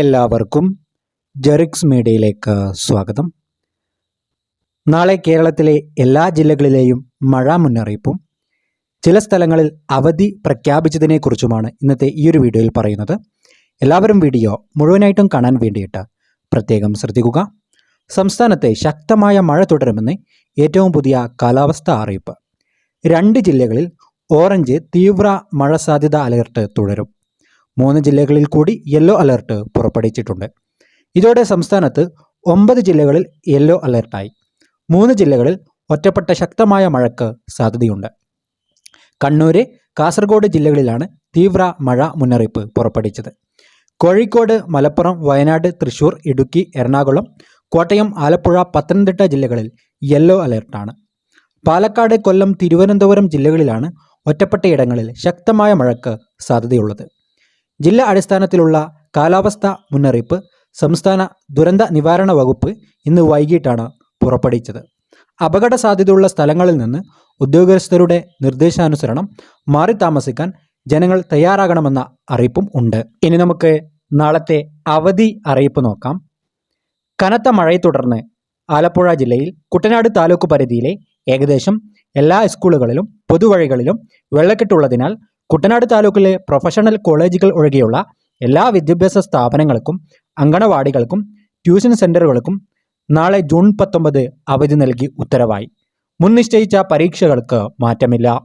എല്ലാവർക്കും ജെറിക്സ് മീഡിയയിലേക്ക് സ്വാഗതം. നാളെ കേരളത്തിലെ എല്ലാ ജില്ലകളിലെയും മഴ മുന്നറിയിപ്പും ചില സ്ഥലങ്ങളിൽ അവധി പ്രഖ്യാപിച്ചതിനെക്കുറിച്ചുമാണ് ഇന്നത്തെ ഈ ഒരു വീഡിയോയിൽ പറയുന്നത്. എല്ലാവരും വീഡിയോ മുഴുവനായിട്ടും കാണാൻ വേണ്ടിയിട്ട് പ്രത്യേകം ശ്രദ്ധിക്കുക. സംസ്ഥാനത്തെ ശക്തമായ മഴ തുടരുമെന്ന് ഏറ്റവും പുതിയ കാലാവസ്ഥ അറിയിപ്പ്. രണ്ട് ജില്ലകളിൽ ഓറഞ്ച് തീവ്ര മഴ സാധ്യത അലർട്ട് തുടരും. മൂന്ന് ജില്ലകളിൽ കൂടി യെല്ലോ അലർട്ട് പുറപ്പെടുവിച്ചിട്ടുണ്ട്. ഇതോടെ സംസ്ഥാനത്ത് ഒമ്പത് ജില്ലകളിൽ യെല്ലോ അലർട്ടായി. മൂന്ന് ജില്ലകളിൽ ഒറ്റപ്പെട്ട ശക്തമായ മഴയ്ക്ക് സാധ്യതയുണ്ട്. കണ്ണൂര് കാസർഗോഡ് ജില്ലകളിലാണ് തീവ്ര മഴ മുന്നറിയിപ്പ് പുറപ്പെടുവിച്ചത്. കോഴിക്കോട് മലപ്പുറം വയനാട് തൃശൂർ ഇടുക്കി എറണാകുളം കോട്ടയം ആലപ്പുഴ പത്തനംതിട്ട ജില്ലകളിൽ യെല്ലോ അലർട്ടാണ്. പാലക്കാട് കൊല്ലം തിരുവനന്തപുരം ജില്ലകളിലാണ് ഒറ്റപ്പെട്ടയിടങ്ങളിൽ ശക്തമായ മഴയ്ക്ക് സാധ്യതയുള്ളത്. ജില്ലാ അടിസ്ഥാനത്തിലുള്ള കാലാവസ്ഥ മുന്നറിയിപ്പ് സംസ്ഥാന ദുരന്ത നിവാരണ വകുപ്പ് ഇന്ന് വൈകിട്ടാണ് പുറപ്പെടുവിച്ചത്. അപകട സാധ്യതയുള്ള സ്ഥലങ്ങളിൽ നിന്ന് ഉദ്യോഗസ്ഥരുടെ നിർദ്ദേശാനുസരണം മാറി താമസിക്കാൻ ജനങ്ങൾ തയ്യാറാകണമെന്ന അറിയിപ്പും ഉണ്ട്. ഇനി നമുക്ക് നാളത്തെ അവധി അറിയിപ്പ് നോക്കാം. കനത്ത മഴയെ തുടർന്ന് ആലപ്പുഴ ജില്ലയിൽ കുട്ടനാട് താലൂക്ക് പരിധിയിലെ ഏകദേശം എല്ലാ സ്കൂളുകളിലും പൊതുവഴികളിലും വെള്ളക്കെട്ടുള്ളതിനാൽ കുട്ടനാട് താലൂക്കിലെ പ്രൊഫഷണൽ കോളേജുകൾ ഒഴികെയുള്ള എല്ലാ വിദ്യാഭ്യാസ സ്ഥാപനങ്ങൾക്കും അങ്കണവാടികൾക്കും ട്യൂഷൻ സെന്ററുകൾക്കും നാളെ ജൂൺ പത്തൊമ്പത് അവധി നൽകി ഉത്തരവായി. മുൻ നിശ്ചയിച്ച പരീക്ഷകൾക്ക് മാറ്റമില്ല.